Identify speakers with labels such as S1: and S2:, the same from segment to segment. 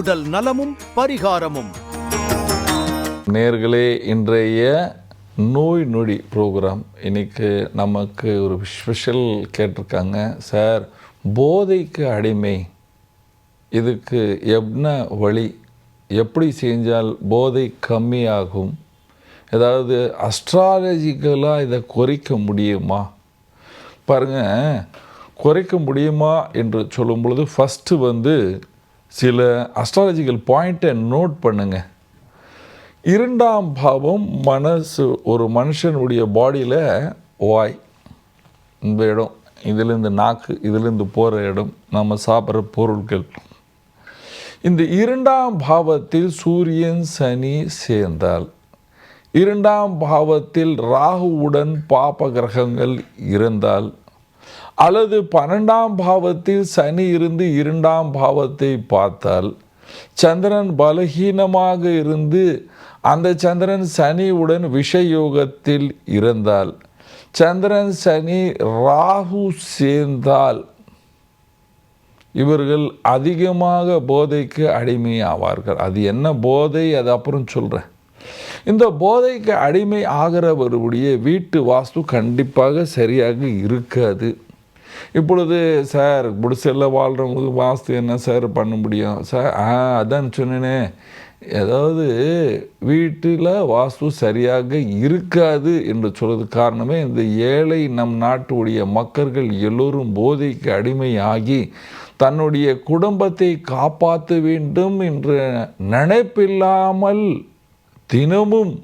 S1: உடல் நலமும் பரிகாரமும்.
S2: நேர்களே இன்றைய நோய் நொடி ப்ரோக்ராம் இன்னைக்கு நமக்கு ஒரு ஸ்பெஷல் கேட்டிருக்காங்க. சார் போதைக்கு அடிமை. இதுக்கு என்ன வழி? எப்படி செஞ்சால் போதை கம்மியாகும்? ஏதாவது அஸ்ட்ராலஜிக்கலாக இதை குறைக்க முடியுமா? பாருங்கள் குறைக்க முடியுமா என்று சொல்லும் பொழுது ஃபஸ்ட்டு வந்து சில அஸ்ட்ராலஜிக்கல் பாயிண்ட்டை நோட் பண்ணுங்க. இரண்டாம் பாவம் மனசு ஒரு மனுஷனுடைய பாடியில் வாய். இந்த இடம் இதுலேருந்து நாக்கு இதுலேருந்து போகிற இடம் நம்ம சாப்பிட்ற பொருட்கள். இந்த இரண்டாம் பாவத்தில் சூரியன் சனி சேர்ந்தால் இரண்டாம் பாவத்தில் ராகுவுடன் பாப கிரகங்கள் இருந்தால் அல்லது பன்னெண்டாம் பாவத்தில் சனி இருந்து இரண்டாம் பாவத்தை பார்த்தால் சந்திரன் பலகீனமாக இருந்து அந்த சந்திரன் சனியுடன் விஷயோகத்தில் இருந்தால் சந்திரன் சனி ராகு சேர்ந்தால் இவர்கள் அதிகமாக போதைக்கு அடிமையாவார்கள். அது என்ன போதை? அது அப்புறம் சொல்கிறேன் இந்த போதைக்கு அடிமை ஆகிறவருடைய வீட்டு வாஸ்து கண்டிப்பாக சரியாக இருக்காது. இப்பொழுது சார் குடிசையில் வாழ்கிறவங்களுக்கு வாஸ்து என்ன சார் பண்ண முடியும்? சார் ஆ அதான் சொன்னேனே. ஏதாவது வீட்டில் வாஸ்து சரியாக இருக்காது என்று சொல்வது காரணமே இந்த ஏழை நம் நாட்டுடைய மக்கள்கள் எல்லோரும் போதைக்கு அடிமையாகி தன்னுடைய குடும்பத்தை காப்பாற்ற வேண்டும் என்ற நினைப்பில்லாமல் தினமும்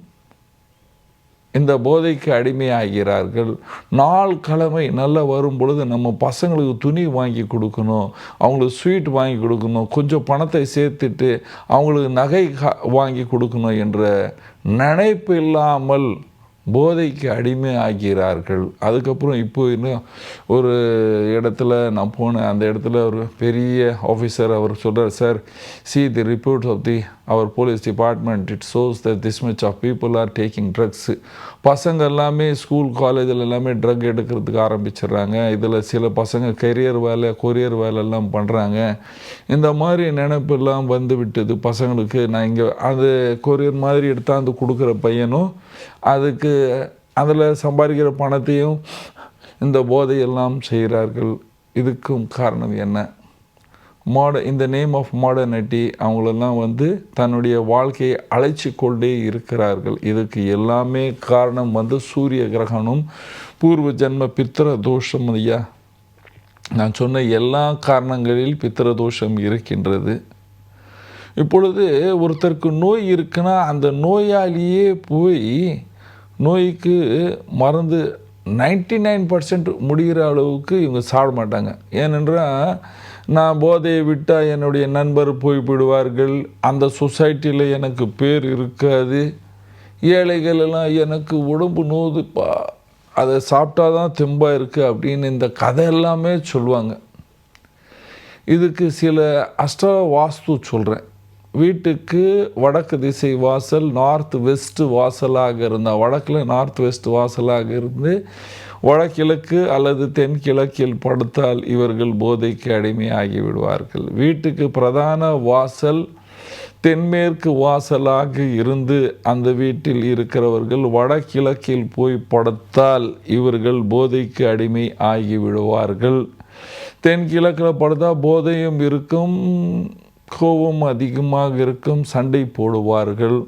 S2: இந்த போதைக்கு அடிமையாகிறார்கள். நாள் கிழமை நல்லா வரும் பொழுது நம்ம பசங்களுக்கு துணி வாங்கி கொடுக்கணும் அவங்களுக்கு ஸ்வீட் வாங்கி கொடுக்கணும் கொஞ்சம் பணத்தை சேர்த்துட்டு அவங்களுக்கு நகை கா- வாங்கி கொடுக்கணும் என்ற நினைப்பு இல்லாமல் போதைக்கு அடிமை ஆகிறார்கள் அதுக்கப்புறம் இப்போ இன்னும் ஒரு இடத்துல நான் போனேன் அந்த இடத்துல ஒரு பெரிய ஆஃபீஸர் அவர் சொல்கிறார் sir see the reports of the our police department it shows the this much of people are taking drugs பசங்க எல்லாமே ஸ்கூல் காலேஜில் எல்லாமே ட்ரக் எடுக்கிறதுக்கு ஆரம்பிச்சிடுறாங்க. இதில் சில பசங்க கெரியர் வேலை கொரியர் வேலை எல்லாம் பண்ணுறாங்க இந்த மாதிரி நினைப்பெல்லாம் வந்து விட்டது பசங்களுக்கு. நான் இங்கே அது கொரியர் மாதிரி எடுத்தாந்து கொடுக்குற பையனும் அதுக்கு அதில் சம்பாதிக்கிற பணத்தையும் இந்த போதையெல்லாம் செய்கிறார்கள். இதுக்கும் காரணம் என்ன? மாட இந்த நேம் ஆஃப் மாடர்னிட்டி அவங்களெல்லாம் வந்து தன்னுடைய வாழ்க்கையை அழைச்சி கொண்டே இருக்கிறார்கள். இதுக்கு எல்லாமே காரணம் வந்து சூரிய கிரகணம் பூர்வ ஜென்ம பித்திர தோஷம் ஐயா. நான் சொன்ன எல்லா காரணங்களில் பித்திர தோஷம் இருக்கின்றது. இப்பொழுது ஒருத்தருக்கு நோய் இருக்குன்னா அந்த நோயாளியே போய் நோய்க்கு மருந்து 99% நைன் பர்சன்ட் முடிகிற அளவுக்கு இவங்க சாப்பிட மாட்டாங்க. ஏனென்றால் நான் போதையை விட்டால் என்னுடைய நண்பர் போய்விடுவார்கள். அந்த சொசைட்டியில் எனக்கு பேர் இருக்காது. ஏழைகள் எல்லாம் எனக்கு உடம்பு நோதுப்பா. அதை சாப்பிட்டா தான் தெம்பாக இருக்குது அப்படின்னு இந்த கதை எல்லாமே சொல்லுவாங்க. இதுக்கு சில அஷ்ட வாஸ்து சொல்கிறேன் வீட்டுக்கு வடக்கு திசை வாசல் நார்த் வெஸ்ட் வாசலாக இருந்தால் வடக்கில் நார்த் வெஸ்ட் வாசலாக இருந்து வடகிழக்கு அல்லது தென்கிழக்கில் படுத்தால் இவர்கள் போதைக்கு அடிமையாகி விடுவார்கள். வீட்டுக்கு பிரதான வாசல் தென்மேற்கு வாசலாக இருந்து அந்த வீட்டில் இருக்கிறவர்கள் வடகிழக்கில் போய் படுத்தால் இவர்கள் போதைக்கு அடிமை ஆகிவிடுவார்கள் தென்கிழக்கில் படுத்தால் போதையும் இருக்கும். கோபம் அதிகமாக இருக்கும் சண்டை போடுவார்கள்.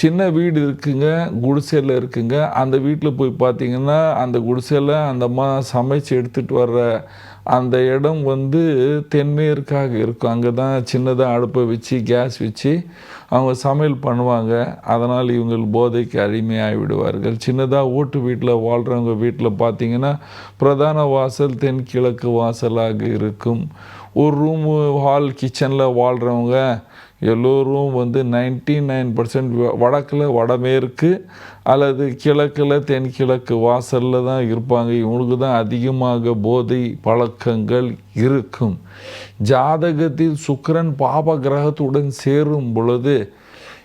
S2: சின்ன வீடு இருக்குங்க குடிசையில் இருக்குங்க. அந்த வீட்டில் போய் பார்த்தீங்கன்னா அந்த குடிசையில் அந்த அம்மா சமைச்சு எடுத்துகிட்டு வர்ற அந்த இடம் வந்து தென்மேற்காக இருக்கும். அங்கே தான் சின்னதாக அடுப்பை வச்சு கேஸ் வச்சு அவங்க சமையல் பண்ணுவாங்க. அதனால் இவங்க போதைக்கு அடிமையாகி விடுவார்கள் சின்னதாக ஓட்டு வீட்டில் வாழ்கிறவங்க வீட்டில் பார்த்தீங்கன்னா பிரதான வாசல் தென்கிழக்கு வாசலாக இருக்கும். ஒரு ரூமு ஹால் கிச்சனில் வாழ்கிறவங்க எல்லோரும் வந்து 99% நைன் பர்சன்ட் வடக்கில் வடமேற்கு அல்லது கிழக்கில் தென்கிழக்கு வாசலில் தான் இருப்பாங்க. இவங்களுக்கு தான் அதிகமாக போதை பழக்கங்கள் இருக்கும். ஜாதகத்தில் சுக்கரன் பாப கிரகத்துடன் சேரும் பொழுது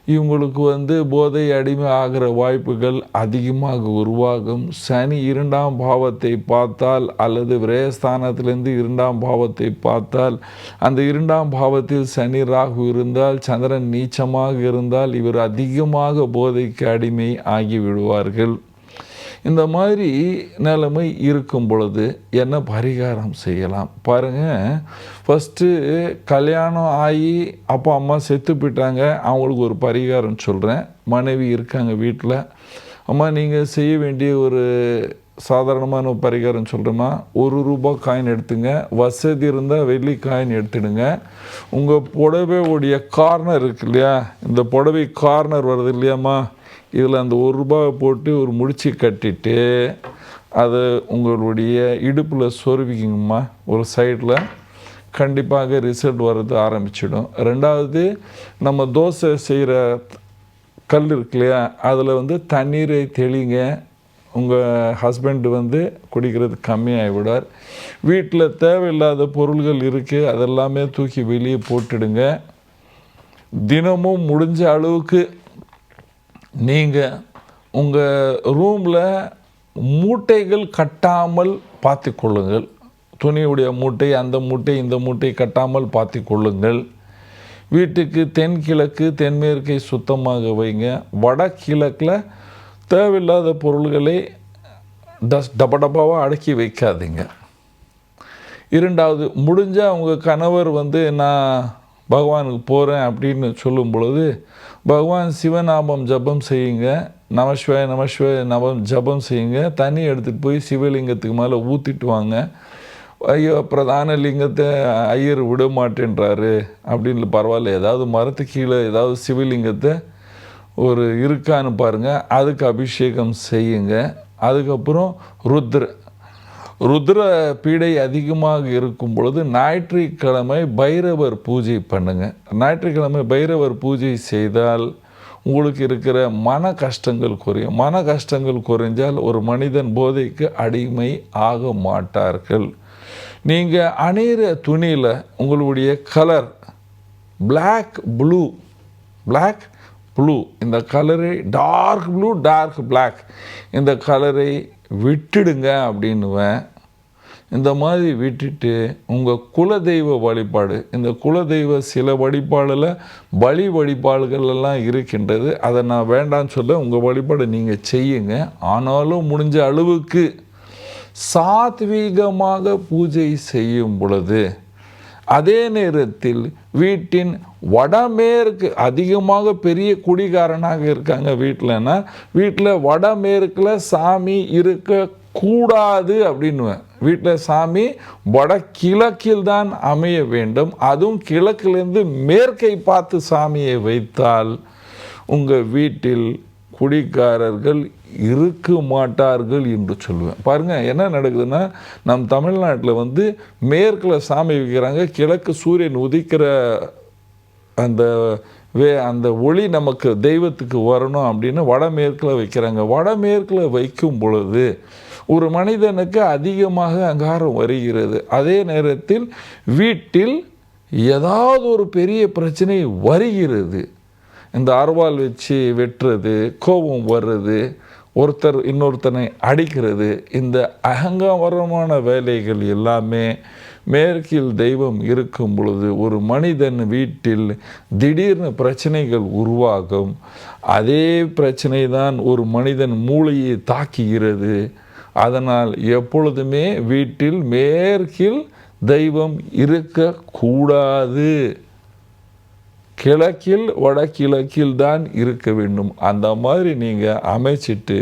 S2: இவங்களுக்கு வந்து போதை அடிமை ஆகிற வாய்ப்புகள் அதிகமாக உருவாகும். சனி இரண்டாம் பாவத்தை பார்த்தால் அல்லது விரயஸ்தானத்திலிருந்து இரண்டாம் பாவத்தை பார்த்தால் அந்த இரண்டாம் பாவத்தில் சனி ராகு இருந்தால் சந்திரன் நீச்சமாக இருந்தால் இவர் அதிகமாக போதைக்கு அடிமை ஆகிவிடுவார்கள். இந்த மாதிரி நிலைமை இருக்கும் பொழுது என்ன பரிகாரம் செய்யலாம்? பாருங்கள் ஃபஸ்ட்டு கல்யாணம் ஆகி அப்பா அம்மா செத்து போயிட்டாங்க. அவங்களுக்கு ஒரு பரிகாரம் சொல்கிறேன் மனைவி இருக்காங்க வீட்டில் அம்மா நீங்கள் செய்ய வேண்டிய ஒரு சாதாரணமான ஒரு பரிகாரம் சொல்கிறோமா ஒரு ரூபாய் காயின் எடுத்துங்க. வசதி இருந்தால் வெள்ளி காயின் எடுத்துடுங்க. உங்கள் புடவையுடைய கார்னர் இருக்கு இல்லையா? இந்த புடவை கார்னர் வருது இல்லையாம்மா? இதில் அந்த ஒரு ரூபாவை போட்டு ஒரு முடிச்சு கட்டிட்டு அதை உங்களுடைய இடுப்பில் சொருவிக்குங்கம்மா. ஒரு சைடில் கண்டிப்பாக ரிசல்ட் வர்றது ஆரம்பிச்சிடும். ரெண்டாவது நம்ம தோசை செய்கிற கல் இருக்கு இல்லையா? அதில் வந்து தண்ணீரை தெளிங்க. உங்கள் ஹஸ்பண்ட் வந்து குடிக்கிறது கம்மியாகிவிடார் வீட்டில் தேவையில்லாத பொருள்கள் இருக்குது அதெல்லாமே தூக்கி வெளியே போட்டுடுங்க. தினமும் முடிஞ்ச அளவுக்கு நீங்கள் உங்கள் ரூமில் மூட்டைகள் கட்டாமல் பார்த்து கொள்ளுங்கள். துணியுடைய மூட்டை அந்த மூட்டை இந்த மூட்டை கட்டாமல் பார்த்து கொள்ளுங்கள். வீட்டுக்கு தென்கிழக்கு தென்மேற்கை சுத்தமாக வைங்க. வடகிழக்கில் தேவையில்லாத பொருள்களை டஸ் டப டப்பாவாக அடக்கி வைக்காதீங்க. இரண்டாவது முடிஞ்சால் உங்கள் கணவர் வந்து நான் பகவானுக்கு போகிறேன் அப்படின்னு சொல்லும் பொழுது பகவான் சிவநாமம் ஜபம் செய்யுங்க. நமசிவாய நமசிவாய நபம் ஜபம் செய்யுங்க. தண்ணி எடுத்துகிட்டு போய் சிவலிங்கத்துக்கு மேலே ஊற்றிட்டு வாங்க. ஐயோ பிரதான லிங்கத்தை ஐயர் விட மாட்டேன்றாரு. அப்படின்னு பரவாயில்ல ஏதாவது மரத்து கீழே ஏதாவது சிவலிங்கத்தை ஒரு இருக்கான்னு பாருங்கள் அதுக்கு அபிஷேகம் செய்யுங்க. அதுக்கப்புறம் ருத்ர ருத்ர பீடை அதிகமாக இருக்கும் பொழுது ஞாயிற்றுக்கிழமை பைரவர் பூஜை பண்ணுங்க. ஞாயிற்றுக்கிழமை பைரவர் பூஜை செய்தால் உங்களுக்கு இருக்கிற மன கஷ்டங்கள் குறையும். மன கஷ்டங்கள் குறைஞ்சால் ஒரு மனிதன் போதைக்கு அடிமை ஆக மாட்டார்கள். நீங்கள் அணிகிற துணியில் உங்களுடைய colour black blue black blue இந்த கலரை டார்க் ப்ளூ டார்க் பிளாக் இந்த கலரை விட்டுடுங்க அப்படின்னுவேன். இந்த மாதிரி விட்டுட்டு உங்கள் குலதெய்வ வழிபாடு. இந்த குலதெய்வ சில வழிபாடில் பலி வழிபாடுகளெல்லாம் இருக்கின்றது. அதை நான் வேண்டாம்னு சொல்ல உங்கள் வழிபாடு நீங்கள் செய்யுங்க. ஆனாலும் முடிஞ்ச அளவுக்கு சாத்வீகமாக பூஜை செய்யும் பொழுது அதே நேரத்தில் வீட்டின் வடமேற்கு அதிகமாக பெரிய குடிகாரனாக இருக்காங்க வீட்டிலன்னா வீட்டில் வடமேற்கில் சாமி இருக்க கூடாது அப்படின்னுவேன். வீட்டில் சாமி வட கிழக்கில் தான் அமைய வேண்டும். அதுவும் கிழக்கிலிருந்து மேற்கை பார்த்து சாமியை வைத்தால் உங்கள் வீட்டில் குடிக்காரர்கள் இருக்க மாட்டார்கள் என்று சொல்லுவேன். பாருங்கள் என்ன நடக்குதுன்னா நம் தமிழ்நாட்டில் வந்து மேற்கில் சாமி வைக்கிறாங்க கிழக்கு சூரியன் உதிக்கிற அந்த வே அந்த ஒளி நமக்கு தெய்வத்துக்கு வரணும் அப்படின்னு வடமேற்கில் வைக்கிறாங்க. வடமேற்கில் வைக்கும் பொழுது ஒரு மனிதனுக்கு அதிகமாக அங்காரம் வருகிறது. அதே நேரத்தில் வீட்டில் ஏதாவது ஒரு பெரிய பிரச்சனை வருகிறது. இந்த அருவாள் வச்சு வெட்டுறது கோபம் வர்றது ஒருத்தர் இன்னொருத்தனை அடிக்கிறது இந்த அகங்காரமான வேலைகள் எல்லாமே மேற்கில் தெய்வம் இருக்கும் பொழுது ஒரு மனிதன் வீட்டில் திடீர்னு பிரச்சனைகள் உருவாகும். அதே பிரச்சனை தான் ஒரு மனிதன் மூளையை தாக்குகிறது. அதனால் எப்பொழுதுமே வீட்டில் மேற்கில் தெய்வம் இருக்கக்கூடாது. கிழக்கில் வடகிழக்கில் தான் இருக்க வேண்டும். அந்த மாதிரி நீங்கள் அமைச்சிட்டு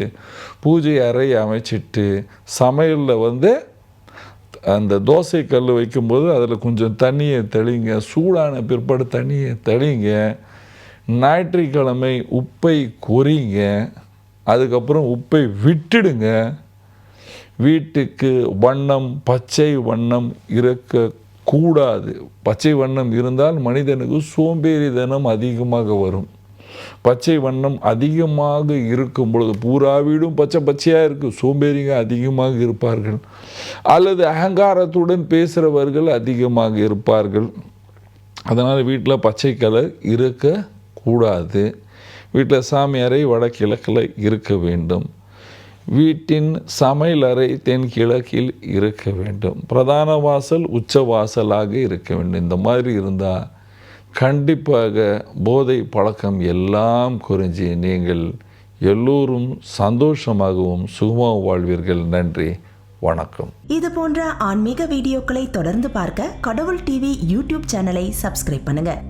S2: பூஜை அறை அமைச்சிட்டு சமையலில் வந்து அந்த தோசை கல் வைக்கும்போது அதில் கொஞ்சம் தண்ணியை தெளிங்க சூடான பிற்பாடு தண்ணியை தெளிங்க ஞாயிற்றுக்கிழமை உப்பை கொறிங்க அதுக்கப்புறம் உப்பை விட்டுடுங்க. வீட்டுக்கு வண்ணம் பச்சை வண்ணம் இருக்க கூடாது. பச்சை வண்ணம் இருந்தால் மனிதனுக்கு சோம்பேறித்தனம் அதிகமாக வரும். பச்சை வண்ணம் அதிகமாக இருக்கும் பொழுது பூரா வீடும் பச்சை பச்சையாக இருக்கும் சோம்பேறிங்க அதிகமாக இருப்பார்கள். அல்லது அகங்காரத்துடன் பேசுகிறவர்கள் அதிகமாக இருப்பார்கள். அதனால் வீட்டில் பச்சை கலர் இருக்கக்கூடாது. வீட்டில் சாமியாரை வடகிழக்கில் இருக்க வேண்டும். வீட்டின் சமையலறை தென்கிழக்கில் இருக்க வேண்டும். பிரதான வாசல் உச்ச வாசலாக இருக்க வேண்டும். இந்த மாதிரி இருந்தால் கண்டிப்பாக போதை பழக்கம் எல்லாம் குறைஞ்சி நீங்கள் எல்லோரும் சந்தோஷமாகவும் சுகமாக வாழ்வீர்கள். நன்றி. வணக்கம்.
S3: இது போன்ற ஆன்மீக வீடியோக்களை தொடர்ந்து பார்க்க கடவுள் டிவி யூடியூப் சேனலை சப்ஸ்கிரைப் பண்ணுங்க.